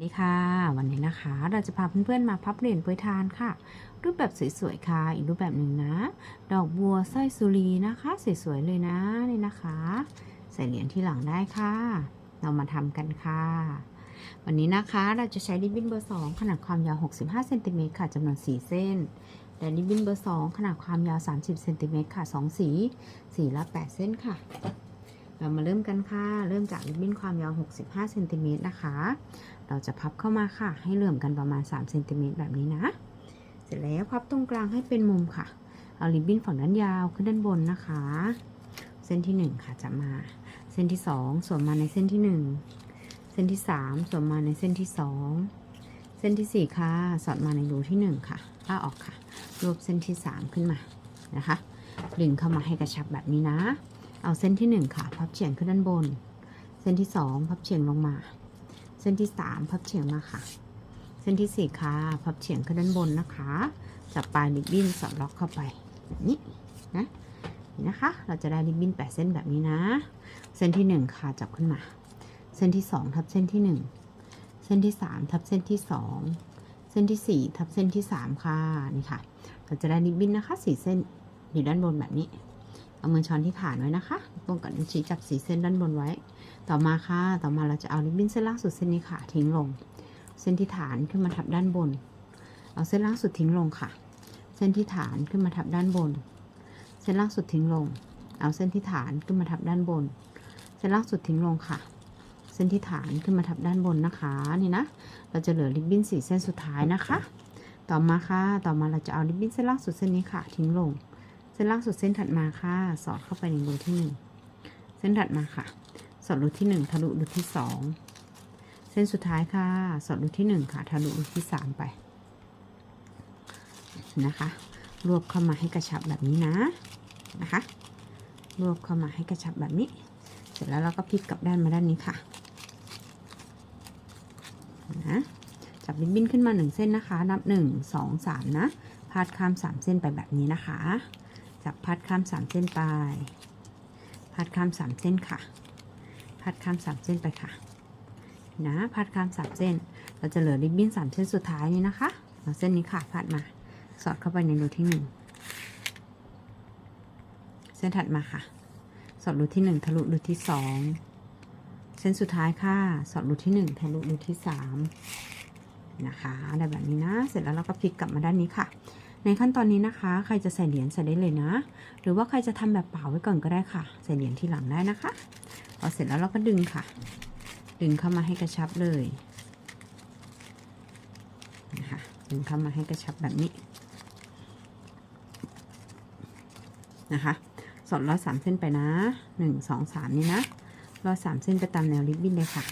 สวัสดีค่ะ วันนี้นะคะ เราจะพาเพื่อนๆมาพับเหรียญปรยทานค่ะ รูปแบบสวยๆค่ะ อีกรูปแบบหนึ่งนะ ดอกบัวสร้อยสุรีนะคะ สวยๆเลยนะนี่นะคะ ใส่เหรียญที่หลังได้ค่ะ เรามาทำกันค่ะ วันนี้นะคะเราจะใช้ริบบิ้นเบอร์2ขนาดความยาว 65เซนติเมตรค่ะจำนวน 4 เส้นและริบบิ้นเบอร์2ขนาดความยาว 30เซนติเมตรค่ะ 2 สีสีละ 8 เส้นค่ะ เรามาเริ่มกันค่ะ เริ่มจากริบบิ้นความยาว 65เซนติเมตรนะคะ เราจะพับเข้ามาค่ะ ให้เหลื่อมกันประมาณ3เซนติเมตรแบบนี้นะ เสร็จแล้วพับตรงกลางให้เป็นมุมค่ะ เอาริบบิ้นฝั่งด้านยาวขึ้นด้านบนนะคะ เส้นที่ 1 ค่ะจะมา เส้นที่ 2สวมมาในเส้นที่ 1 เส้นที่ 3สวมมาในเส้นที่ 2 เส้นที่ 4 ค่ะ สอดมาในรูที่ 1 ค่ะล่าออกค่ะ รวบเส้นที่ 3 ขึ้นมานะคะ ดึงเข้ามาให้กระชับแบบนี้นะ เอาเส้นที่ 1 ค่ะ พับเฉียงขึ้นด้านบน เส้นที่ 2 พับเฉียงลงมา เส้นที่ 3 พับเฉียงมาค่ะ เส้นที่ 4 ค่ะ พับเฉียงขึ้นด้านบนนะคะ จับปลายริบบิ้นสอดล็อกเข้าไปแบบนี้นะนี่นะคะ เราจะได้ริบบิ้น8เส้นแบบนี้นะ เส้นที่ 1 ค่ะ จับขึ้นมา เส้นที่ 2 ทับเส้นที่ 1 เส้นที่ 3 ทับเส้นที่ 2 เส้นที่ 4 ทับเส้นที่ 3 ค่ะ นี่ค่ะ เราจะได้ริบบิ้นนะคะ 4 เส้นอยู่ด้านบนแบบนี้ เอามือช้อนที่ฐานไว้นะคะป้องกันวชี้จับสีเส้นด้านบนไว้ ต่อมาค่ะ ต่อมาเราจะเอาริบบิ้นเส้นล่างสุดเส้นนี้ค่ะ ทิ้งลง เส้นที่ฐานขึ้นมาทับด้านบน เอาเส้นล่างสุดทิ้งลงค่ะ เส้นที่ฐานขึ้นมาทับด้านบน เส้นล่างสุดทิ้งลง เอาเส้นที่ฐานขึ้นมาทับด้านบน เส้นล่างสุดทิ้งลงค่ะ เส้นที่ฐานขึ้นมาทับด้านบนนะคะ นี่นะ เราจะเหลือริบบิ้นสีเส้นสุดท้ายนะคะ ต่อมาค่ะ ต่อมาเราจะเอาริบบิ้นเส้นล่างสุดเส้นนี้ค่ะ ทิ้งลง ส้นล่างสุดเส้นถัดมาค่ะ สอดเข้าไปในรูที่หนึ่งเส้นถัดมาค่ะ สอดรูที่หนึ่งทะลุรูที่สองเส้นสุดท้ายค่ะ สอดรูที่หนึ่งค่ะ ทะลุรูที่สามไป นะคะ รวบเข้ามาให้กระชับแบบนี้นะ นะคะ รวบเข้ามาให้กระชับแบบนี้ เสร็จแล้วเราก็พลิกกลับด้านมาด้านนี้ค่ะ นะจับริบบิ้นขึ้นมาหนึ่งเส้นนะคะ นับหนึ่งสองสามนะ พาดข้ามสามเส้นไปแบบนี้นะคะ จับพาดข้ามสามเส้นไปพาดข้ามสามเส้นค่ะพาดข้ามสามเส้นไปค่ะ นะพาดข้ามสามเส้น เราจะเหลือริบบิ้นสามเส้นสุดท้ายนี้นะคะเอาเส้นนี้ค่ะพาดมา สอดเข้าไปในรูที่หนึ่งเส้นถัดมาค่ะ สอดรูที่หนึ่งทะลุรูที่สองเส้นสุดท้ายค่ะ สอดรูที่หนึ่งทะลุรูที่สามนะคะได้แบบนี้นะ เสร็จแล้วเราก็พลิกกลับมาด้านนี้ค่ะ ในขั้นตอนนี้นะคะ ใครจะใส่เหรียญใส่ได้เลยนะ หรือว่าใครจะทำแบบเปล่าไว้ก่อนก็ได้ค่ะ ใส่เหรียญที่หลังได้นะคะพอเสร็จแล้วเราก็ดึงค่ะ ดึงเข้ามาให้กระชับเลยนะคะดึงเข้ามาให้กระชับแบบนี้นะคะสอดร้อยสามเส้นไปนะหนึ่งสองสามนี่นะร้อยสามเส้นไปตามแนวริบบิ้นเลยค่ะ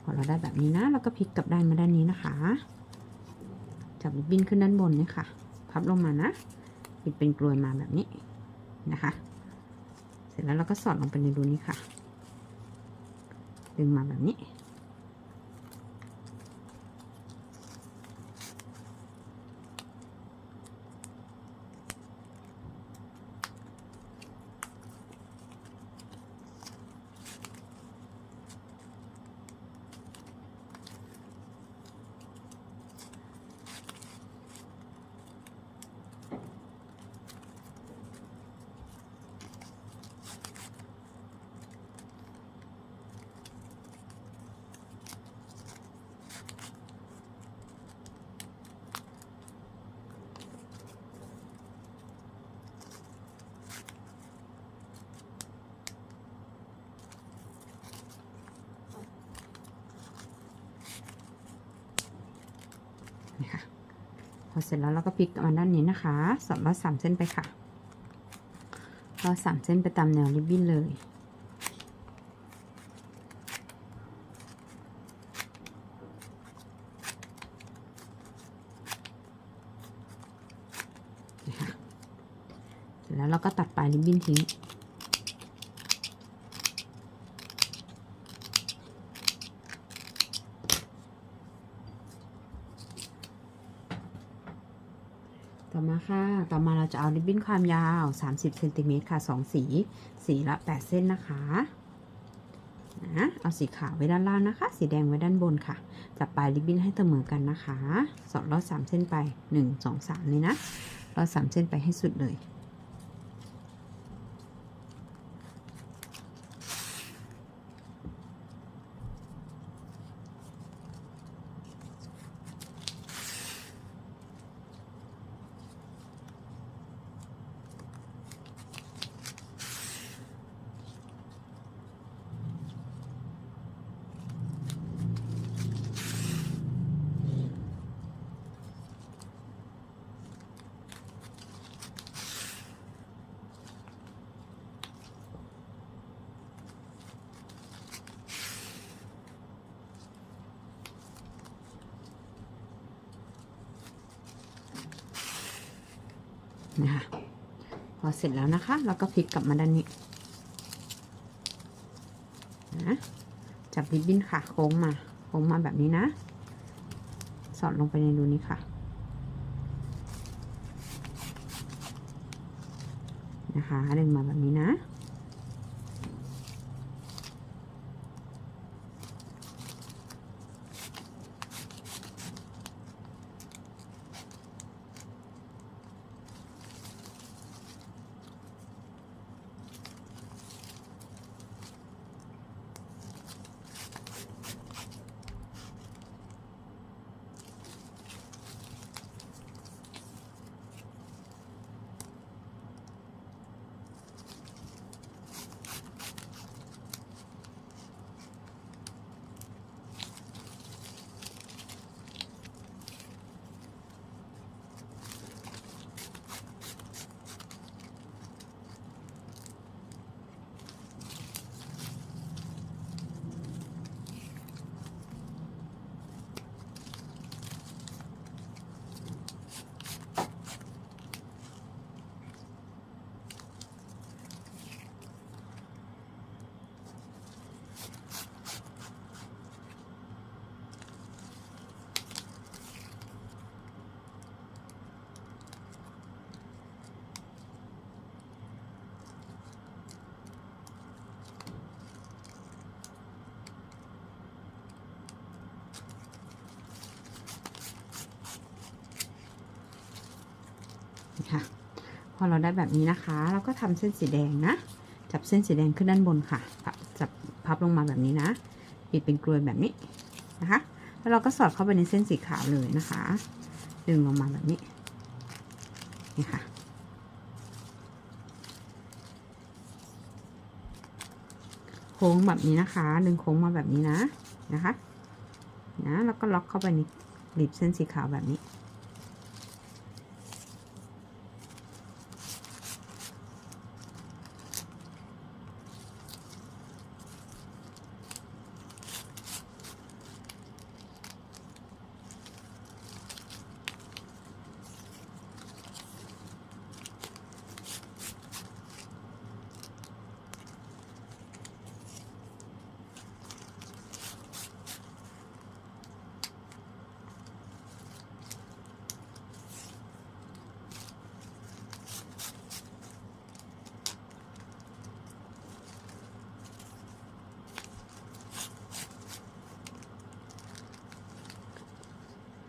พ อเราได้แบบนี้นะเราก็พลิกกลับด้านมาด้านนี้นะคะ จับริบบิ้นขึ้นด้านบนเนี่ยค่ะ พับลงมานะ ปิดเป็นกลวยมาแบบนี้นะคะ เสร็จแล้วเราก็สอดลงไปในรูนี้ค่ะ ดึงมาแบบนี้ นี่ค่ะพอเสร็จแล้วเราก็พลิกมาด้านนี้นะคะสอดลอดสามเส้นไปค่ะลอดสามเส้นไปตามแนวริบบิ้นเลยแล้วเราก็ตัดปลายริบบิ้นทิ้ง ค่ะ ต่อมาเราจะเอาริบบิ้นความยาว 30เซนติเมตรค่ะ 2 สี สีละ 8 เส้นนะคะนะเอาสีขาวไว้ด้านล่างนะคะ สีแดงไว้ด้านบนค่ะ จับปลายริบบิ้นให้เสมอกันนะคะสอดรอด3เส้นไป 1 2 3 เลยนะรอด3เส้นไปให้สุดเลย นะคะพอเสร็จแล้วนะคะเราก็พลิกกลับมาด้านนี้นะจับริบบิ้นค่ะโค้งมาโค้งมาแบบนี้นะ สอดลงไปในรูนี้ค่ะนะคะดึงมาแบบนี้นะค่ะพ อเราได้แบบนี้นะคะ เราก็ทำเส้นสีแดงนะ จับเส้นสีแดงขึ้นด้านบนค่ะ จับพับลงมาแบบนี้นะ ปิดเป็นกลวยแบบนี้นะคะ แล้วเราก็สอดเข้าไปในเส้นสีขาวเลยนะคะ ดึงลงมาแบบนี้ นี่ค่ะ โค้งแบบนี้นะคะ ดึงโค้งมาแบบนี้นะ นะคะ นะ แล้วก็ล็อกเข้าไปในกลีบเส้นสีขาวแบบนี้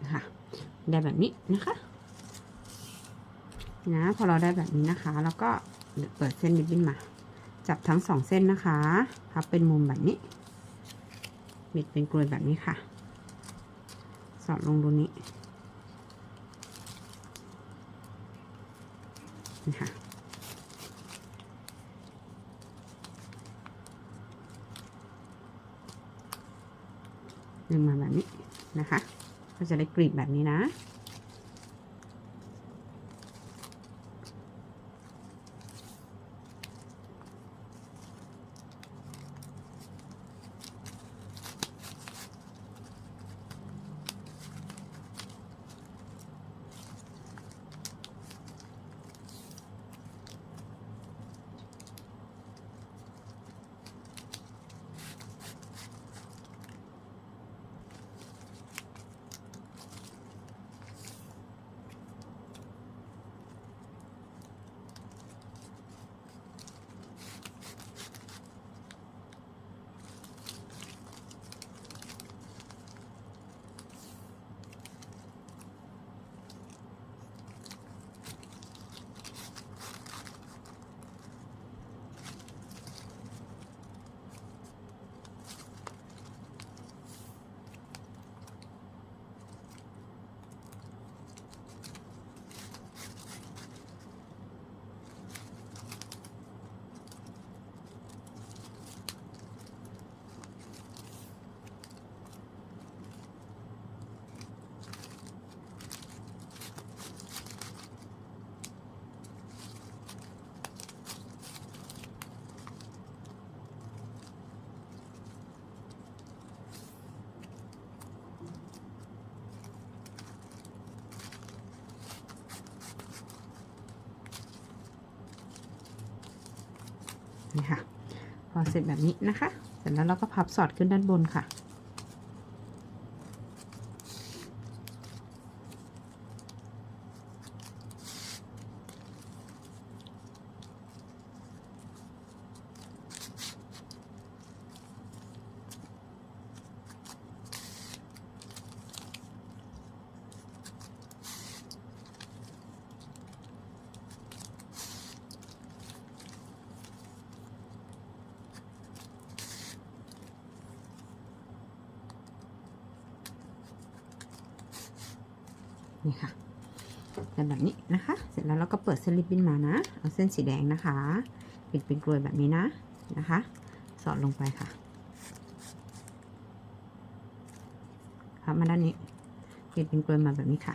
นะคะ ได้แบบนี้นะคะนะพอเราได้แบบนี้นะคะ แล้วก็เปิดเส้นริบบิ้นมา จับทั้งสองเส้นนะคะพับเป็นมุมแบบนี้บิดเป็นกลวยแบบนี้ค่ะ สอดลงตรงนี้นะคะดึงมาแบบนี้นะคะ ก็จะได้กรีบแบบนี้นะ นี่ค่ะพอเสร็จแบบนี้นะคะ เสร็จแล้วเราก็พับสอดขึ้นด้านบนค่ะ นี่ค่ะเป็นแบบนี้นะคะ เสร็จแล้วเราก็เปิดเส้นริบบิ้นมานะ เอาเส้นสีแดงนะคะ ปิดเป็นกลวยแบบนี้นะนะคะ สอดลงไปค่ะพับมาด้านนี้ปิดเป็นกลวยมาแบบนี้ค่ะ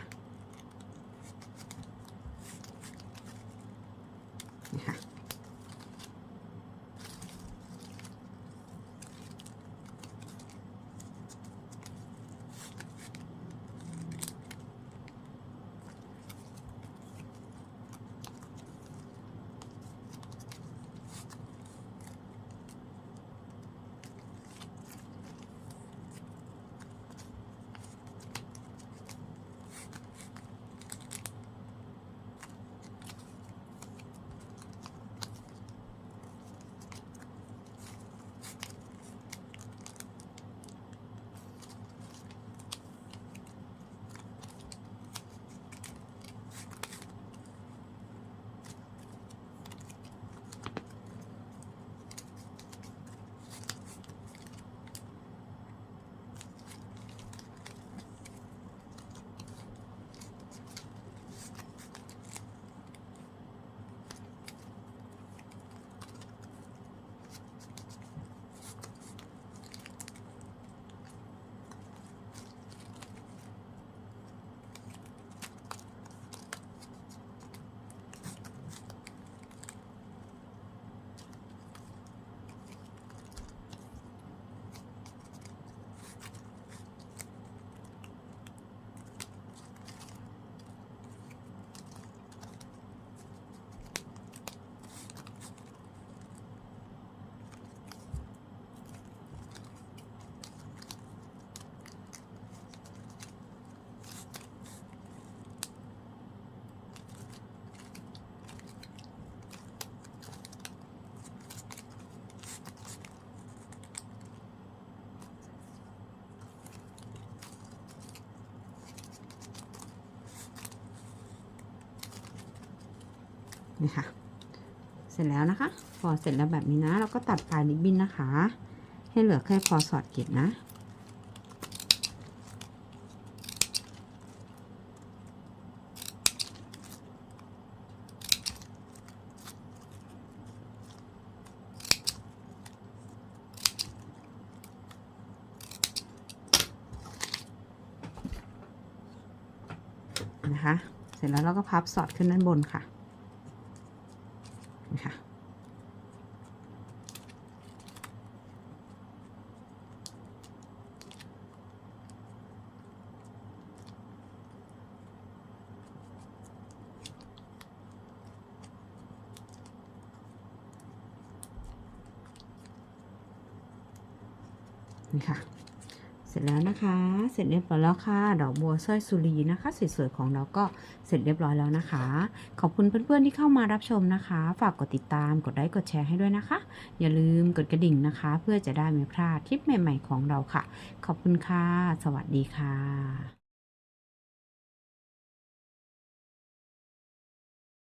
นี่ค่ะ เสร็จแล้วนะคะ พอเสร็จแล้วแบบนี้นะ เราก็ตัดปลายริบบิ้นนะคะ ให้เหลือแค่พอสอดเก็บนะ นะคะ เสร็จแล้วเราก็พับสอดขึ้นด้านบนค่ะ นะคะ นี่ค่ะ เสร็จแล้วนะคะ เสร็จเรียบร้อยแล้วค่ะ ดอกบัวสร้อยสุรีนะคะสวยๆของเราก็เสร็จเรียบร้อยแล้วนะคะ ขอบคุณเพื่อนๆที่เข้ามารับชมนะคะ ฝากกดติดตาม กดไลค์ กดแชร์ให้ด้วยนะคะ อย่าลืมกดกระดิ่งนะคะ เพื่อจะได้ไม่พลาดคลิปใหม่ ๆ ของเราค่ะ ขอบคุณค่ะ สวัสดีค่ะ